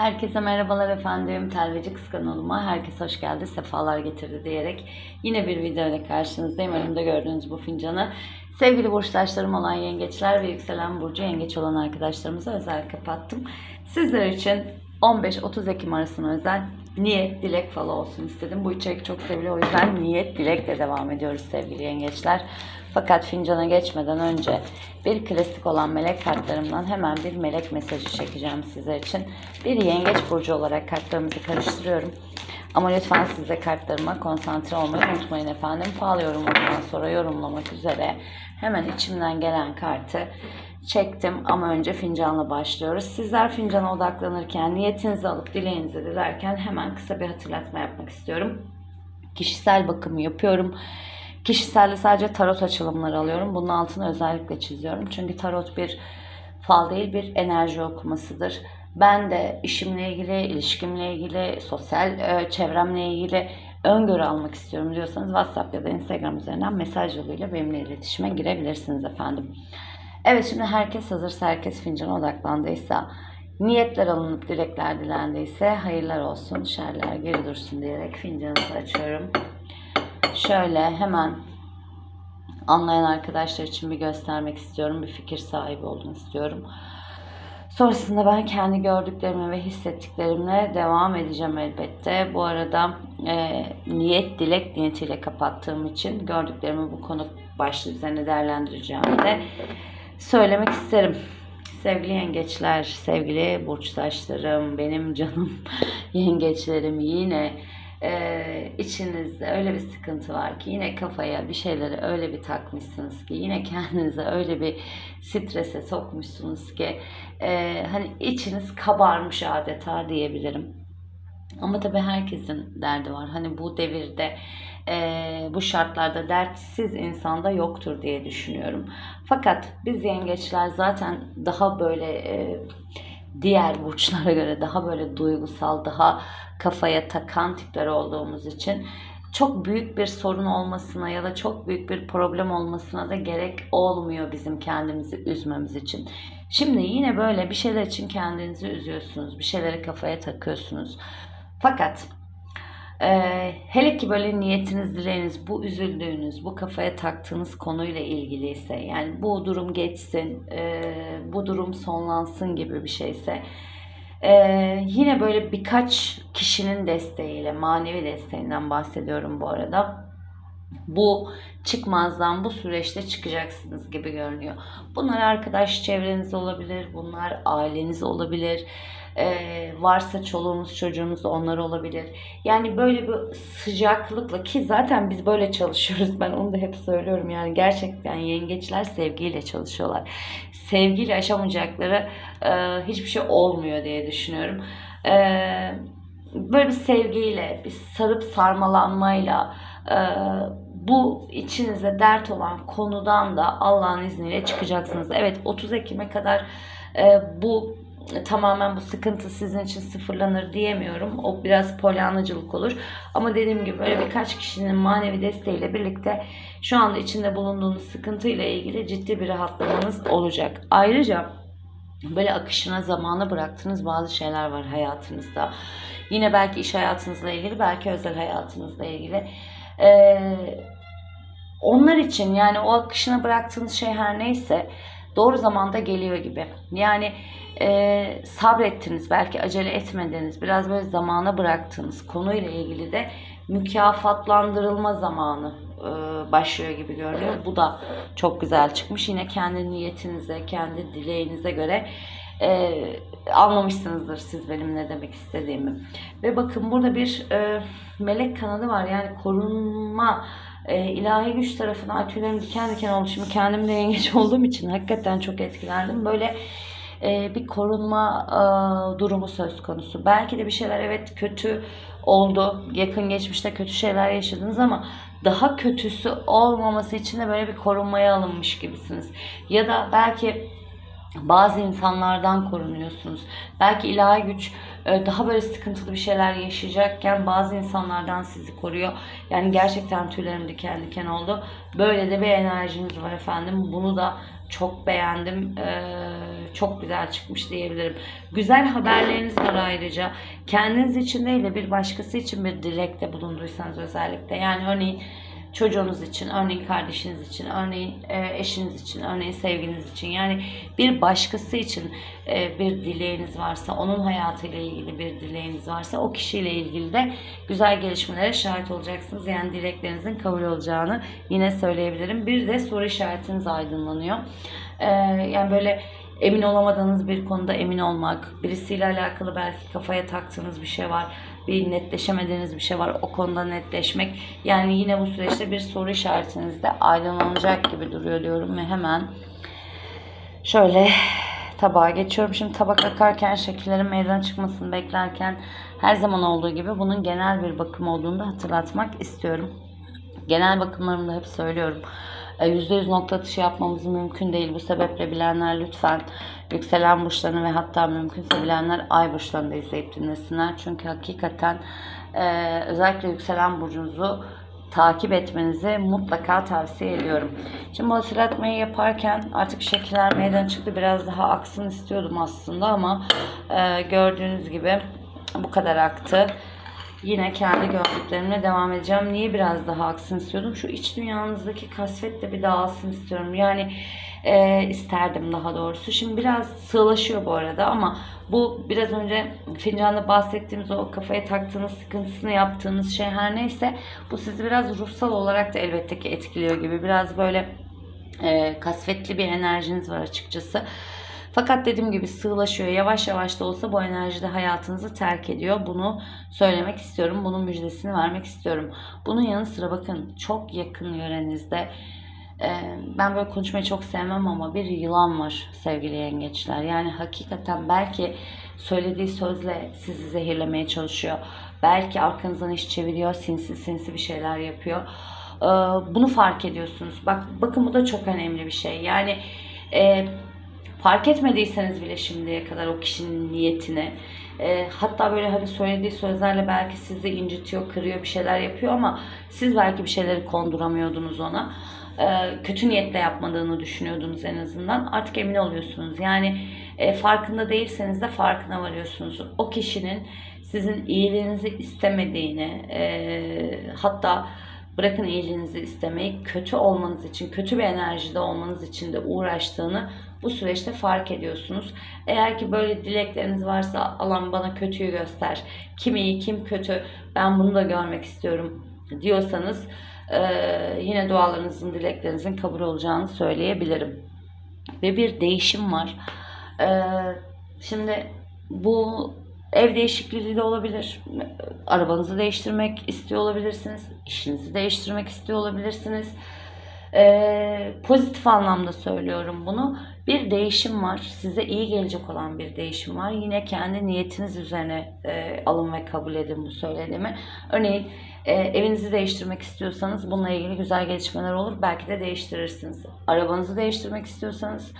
Herkese merhabalar efendim. Telveci kanalıma herkes hoş geldi, sefalar getirdi diyerek yine bir video ile karşınızdayım. Önümde gördüğünüz bu fincanı sevgili burçtaşlarım olan yengeçler ve yükselen burcu yengeç olan arkadaşlarımıza özel kapattım. Sizler için 15-30 Ekim arasına özel niyet, dilek falı olsun istedim. Bu içerik çok seviliyor. O yüzden niyet, dilekle devam ediyoruz sevgili yengeçler. Fakat fincana geçmeden önce bir klasik olan melek kartlarımdan hemen bir melek mesajı çekeceğim sizler için. Bir yengeç burcu olarak kartlarımızı karıştırıyorum. Ama lütfen siz de kartlarıma konsantre olmayı unutmayın efendim. Fal yorumundan sonra yorumlamak üzere hemen içimden gelen kartı çektim ama önce fincanla başlıyoruz. Sizler fincana odaklanırken niyetinizi alıp dileğinizi dilerken hemen kısa bir hatırlatma yapmak istiyorum. Kişisel bakımı yapıyorum. Kişiselde sadece tarot açılımları alıyorum. Bunun altını özellikle çiziyorum. Çünkü tarot bir fal değil bir enerji okumasıdır. Ben de işimle ilgili, ilişkimle ilgili, sosyal e, çevremle ilgili öngörü almak istiyorum diyorsanız WhatsApp ya da Instagram üzerinden mesaj yoluyla benimle iletişime girebilirsiniz efendim. Evet şimdi herkes hazırsa, herkes fincana odaklandıysa, niyetler alınıp dilekler dilendiyse hayırlar olsun, şerler geri dursun diyerek fincanımızı açıyorum. Şöyle hemen anlayan arkadaşlar için bir göstermek istiyorum. Bir fikir sahibi olun istiyorum. Sonrasında ben kendi gördüklerimi ve hissettiklerimle devam edeceğim elbette. Bu arada e, niyet dilek niyetiyle kapattığım için gördüklerimi bu konu başlığı üzerine değerlendireceğimi de söylemek isterim. Sevgili yengeçler, sevgili burçtaşlarım, benim canım yengeçlerim yine e, içinizde öyle bir sıkıntı var ki yine kafaya bir şeyleri öyle bir takmışsınız ki yine kendinize öyle bir strese sokmuşsunuz ki e, hani içiniz kabarmış adeta diyebilirim. Ama tabii herkesin derdi var. Hani bu devirde e, bu şartlarda dertsiz insanda yoktur diye düşünüyorum. Fakat biz yengeçler zaten daha böyle e, diğer burçlara göre daha böyle duygusal, daha kafaya takan tipler olduğumuz için çok büyük bir sorun olmasına ya da çok büyük bir problem olmasına da gerek olmuyor bizim kendimizi üzmemiz için. Şimdi yine böyle bir şeyler için kendinizi üzüyorsunuz, bir şeyleri kafaya takıyorsunuz. Fakat e, hele ki böyle niyetiniz, dileğiniz, bu üzüldüğünüz, bu kafaya taktığınız konuyla ilgiliyse, yani bu durum geçsin, e, bu durum sonlansın gibi bir şeyse, e, yine böyle birkaç kişinin desteğiyle, manevi desteğinden bahsediyorum bu arada. Bu çıkmazdan bu süreçte çıkacaksınız gibi görünüyor. Bunlar arkadaş çevreniz olabilir, bunlar aileniz olabilir. Ee, varsa çoluğunuz çocuğunuz onlar olabilir. Yani böyle bir sıcaklıkla ki zaten biz böyle çalışıyoruz. Ben onu da hep söylüyorum. Yani gerçekten yengeçler sevgiyle çalışıyorlar. Sevgiyle aşamayacakları e, hiçbir şey olmuyor diye düşünüyorum. E, böyle bir sevgiyle, bir sarıp sarmalanmayla e, bu içinize dert olan konudan da Allah'ın izniyle çıkacaksınız. Evet 30 Ekim'e kadar bu tamamen bu sıkıntı sizin için sıfırlanır diyemiyorum. O biraz polyanacılık olur. Ama dediğim gibi böyle birkaç kişinin manevi desteğiyle birlikte şu anda içinde bulunduğunuz sıkıntıyla ilgili ciddi bir rahatlamanız olacak. Ayrıca böyle akışına zamana bıraktığınız bazı şeyler var hayatınızda. Yine belki iş hayatınızla ilgili, belki özel hayatınızla ilgili. Ee, onlar için yani o akışına bıraktığınız şey her neyse doğru zamanda geliyor gibi. Yani e, sabrettiniz, belki acele etmediniz, biraz böyle zamana bıraktığınız konuyla ilgili de mükafatlandırılma zamanı e, başlıyor gibi görünüyor. Bu da çok güzel çıkmış. Yine kendi niyetinize, kendi dileğinize göre e, anlamışsınızdır siz benim ne demek istediğimi. Ve bakın burada bir e, melek kanadı var. Yani korunma e, ilahi güç tarafından tüylerim diken diken oldu. Şimdi kendim de yengeç olduğum için hakikaten çok etkilendim. Böyle e, bir korunma e, durumu söz konusu. Belki de bir şeyler evet kötü oldu. Yakın geçmişte kötü şeyler yaşadınız ama daha kötüsü olmaması için de böyle bir korunmaya alınmış gibisiniz. Ya da belki bazı insanlardan korunuyorsunuz. Belki ilahi güç daha böyle sıkıntılı bir şeyler yaşayacakken bazı insanlardan sizi koruyor. Yani gerçekten tüylerim diken diken oldu. Böyle de bir enerjiniz var efendim. Bunu da Çok beğendim. Ee, çok güzel çıkmış diyebilirim. Güzel haberleriniz var ayrıca. Kendiniz için değil de bir başkası için bir dilekte bulunduysanız özellikle. Yani örneğin çocuğunuz için, örneğin kardeşiniz için, örneğin e, eşiniz için, örneğin sevginiz için. Yani bir başkası için e, bir dileğiniz varsa, onun hayatıyla ilgili bir dileğiniz varsa o kişiyle ilgili de güzel gelişmelere şahit olacaksınız. Yani dileklerinizin kabul olacağını yine söyleyebilirim. Bir de soru işaretiniz aydınlanıyor. E, yani böyle emin olamadığınız bir konuda emin olmak, birisiyle alakalı belki kafaya taktığınız bir şey var, bir netleşemediğiniz bir şey var, o konuda netleşmek. Yani yine bu süreçte bir soru işaretiniz de aydınlanacak gibi duruyor diyorum ve hemen şöyle tabağa geçiyorum. Şimdi tabak akarken şekillerin meydana çıkmasını beklerken her zaman olduğu gibi bunun genel bir bakım olduğunu da hatırlatmak istiyorum. Genel bakımlarımda hep söylüyorum. E, %100 nokta atışı yapmamız mümkün değil. Bu sebeple bilenler lütfen yükselen burçlarını ve hatta mümkünse bilenler ay burçlarını da izleyip dinlesinler. Çünkü hakikaten e, özellikle yükselen burcunuzu takip etmenizi mutlaka tavsiye ediyorum. Şimdi hatırlatmayı yaparken artık şekiller meydana çıktı. Biraz daha aksın istiyordum aslında ama e, gördüğünüz gibi bu kadar aktı. Yine kendi gördüklerimle devam edeceğim. Niye biraz daha aksın istiyordum? Şu iç dünyanızdaki kasvet de bir dağılsın istiyorum. Yani e, isterdim daha doğrusu. Şimdi biraz sığlaşıyor bu arada ama bu biraz önce fincanda bahsettiğimiz o kafaya taktığınız sıkıntısını yaptığınız şey her neyse bu sizi biraz ruhsal olarak da elbette ki etkiliyor gibi. Biraz böyle e, kasvetli bir enerjiniz var açıkçası. Fakat dediğim gibi sığlaşıyor. Yavaş yavaş da olsa bu enerji de hayatınızı terk ediyor. Bunu söylemek istiyorum. Bunun müjdesini vermek istiyorum. Bunun yanı sıra bakın çok yakın yörenizde e, ben böyle konuşmayı çok sevmem ama bir yılan var sevgili yengeçler. Yani hakikaten belki söylediği sözle sizi zehirlemeye çalışıyor. Belki arkanızdan iş çeviriyor, sinsi sinsi bir şeyler yapıyor. E, Bunu fark ediyorsunuz. Bak bakın bu da çok önemli bir şey. Yani e, fark etmediyseniz bile şimdiye kadar o kişinin niyetini e, hatta böyle hani söylediği sözlerle belki sizi incitiyor, kırıyor, bir şeyler yapıyor ama siz belki bir şeyleri konduramıyordunuz ona. E, kötü niyetle yapmadığını düşünüyordunuz en azından. Artık emin oluyorsunuz. Yani e, farkında değilseniz de farkına varıyorsunuz. O kişinin sizin iyiliğinizi istemediğini, e, hatta bırakın iyiliğinizi istemeyi, kötü olmanız için, kötü bir enerjide olmanız için de uğraştığını bu süreçte fark ediyorsunuz. Eğer ki böyle dilekleriniz varsa alan bana kötüyü göster. Kim iyi, kim kötü, ben bunu da görmek istiyorum diyorsanız yine dualarınızın, dileklerinizin kabul olacağını söyleyebilirim. Ve bir değişim var. Şimdi bu ev değişikliği de olabilir. Arabanızı değiştirmek istiyor olabilirsiniz. İşinizi değiştirmek istiyor olabilirsiniz. Ee, pozitif anlamda söylüyorum bunu. Bir değişim var. Size iyi gelecek olan bir değişim var. Yine kendi niyetiniz üzerine e, alın ve kabul edin bu söylediğimi. Örneğin e, evinizi değiştirmek istiyorsanız bununla ilgili güzel gelişmeler olur. Belki de değiştirirsiniz. Arabanızı değiştirmek istiyorsanız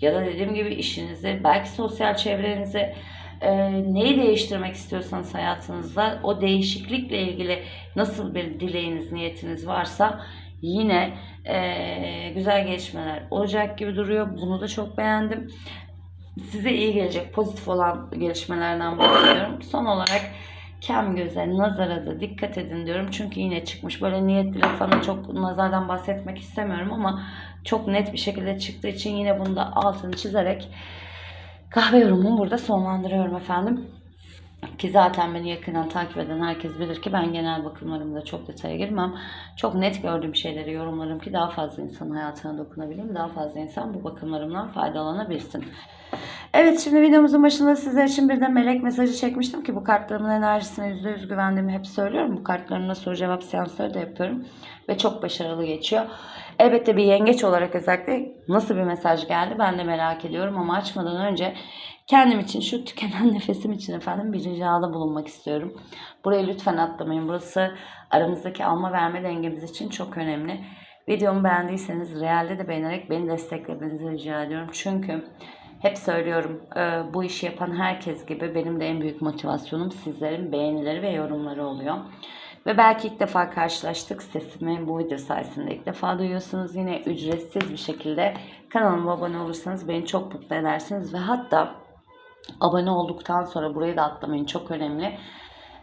ya da dediğim gibi işinizi, belki sosyal çevrenizi e, neyi değiştirmek istiyorsanız hayatınızda o değişiklikle ilgili nasıl bir dileğiniz, niyetiniz varsa yine e, güzel gelişmeler olacak gibi duruyor. Bunu da çok beğendim. Size iyi gelecek, pozitif olan gelişmelerden bahsediyorum. Son olarak kem göze, nazara da dikkat edin diyorum. Çünkü yine çıkmış. Böyle niyetli falan çok nazardan bahsetmek istemiyorum ama çok net bir şekilde çıktığı için yine bunu da altını çizerek kahve yorumumu burada sonlandırıyorum efendim. Ki zaten beni yakından takip eden herkes bilir ki ben genel bakımlarımda çok detaya girmem. Çok net gördüğüm şeyleri yorumlarım ki daha fazla insanın hayatına dokunabileyim. Daha fazla insan bu bakımlarımdan faydalanabilsin. Evet şimdi videomuzun başında sizler için bir de melek mesajı çekmiştim ki bu kartlarımın enerjisine %100 güvendiğimi hep söylüyorum. Bu kartlarımla soru cevap seansları da yapıyorum ve çok başarılı geçiyor. Elbette bir yengeç olarak özellikle nasıl bir mesaj geldi ben de merak ediyorum ama açmadan önce kendim için şu tükenen nefesim için efendim bir ricada bulunmak istiyorum. Burayı lütfen atlamayın. Burası aramızdaki alma verme dengemiz için çok önemli. Videomu beğendiyseniz realde de beğenerek beni desteklemenizi rica ediyorum. Çünkü hep söylüyorum e, bu işi yapan herkes gibi benim de en büyük motivasyonum sizlerin beğenileri ve yorumları oluyor. Ve belki ilk defa karşılaştık. Sesimi bu video sayesinde ilk defa duyuyorsunuz. Yine ücretsiz bir şekilde kanalıma abone olursanız beni çok mutlu edersiniz. Ve hatta abone olduktan sonra burayı da atlamayın çok önemli.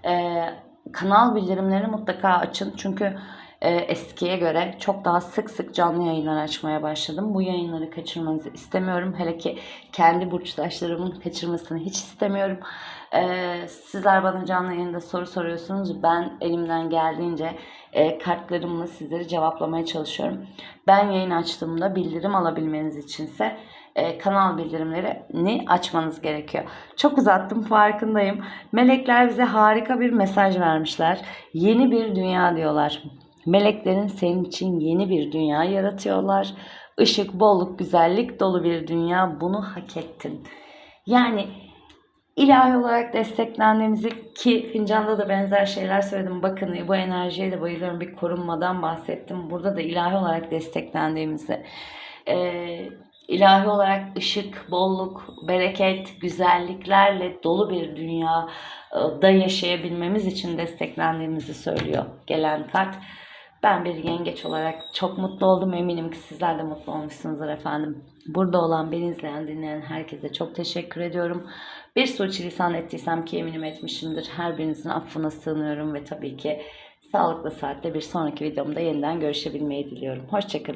Ee, kanal bildirimlerini mutlaka açın. Çünkü e, eskiye göre çok daha sık sık canlı yayınlar açmaya başladım. Bu yayınları kaçırmanızı istemiyorum. Hele ki kendi burçtaşlarımın kaçırmasını hiç istemiyorum. Ee, sizler bana canlı yayında soru soruyorsunuz. Ben elimden geldiğince e, kartlarımla sizleri cevaplamaya çalışıyorum. Ben yayın açtığımda bildirim alabilmeniz içinse e, kanal bildirimlerini açmanız gerekiyor. Çok uzattım farkındayım. Melekler bize harika bir mesaj vermişler. Yeni bir dünya diyorlar. Meleklerin senin için yeni bir dünya yaratıyorlar. Işık, bolluk, güzellik dolu bir dünya. Bunu hak ettin. Yani ilahi olarak desteklendiğimizi ki fincanda da benzer şeyler söyledim. Bakın bu enerjiye de bayılıyorum. Bir korunmadan bahsettim. Burada da ilahi olarak desteklendiğimizi. Ee, ilahi olarak ışık, bolluk, bereket, güzelliklerle dolu bir dünyada yaşayabilmemiz için desteklendiğimizi söylüyor gelen kart. Ben bir yengeç olarak çok mutlu oldum. Eminim ki sizler de mutlu olmuşsunuzdur efendim. Burada olan, beni izleyen, dinleyen herkese çok teşekkür ediyorum. Bir suçilisan ettiysem ki eminim etmişimdir. Her birinizin affına sığınıyorum ve tabii ki sağlıklı saatte bir sonraki videomda yeniden görüşebilmeyi diliyorum. Hoşçakalın.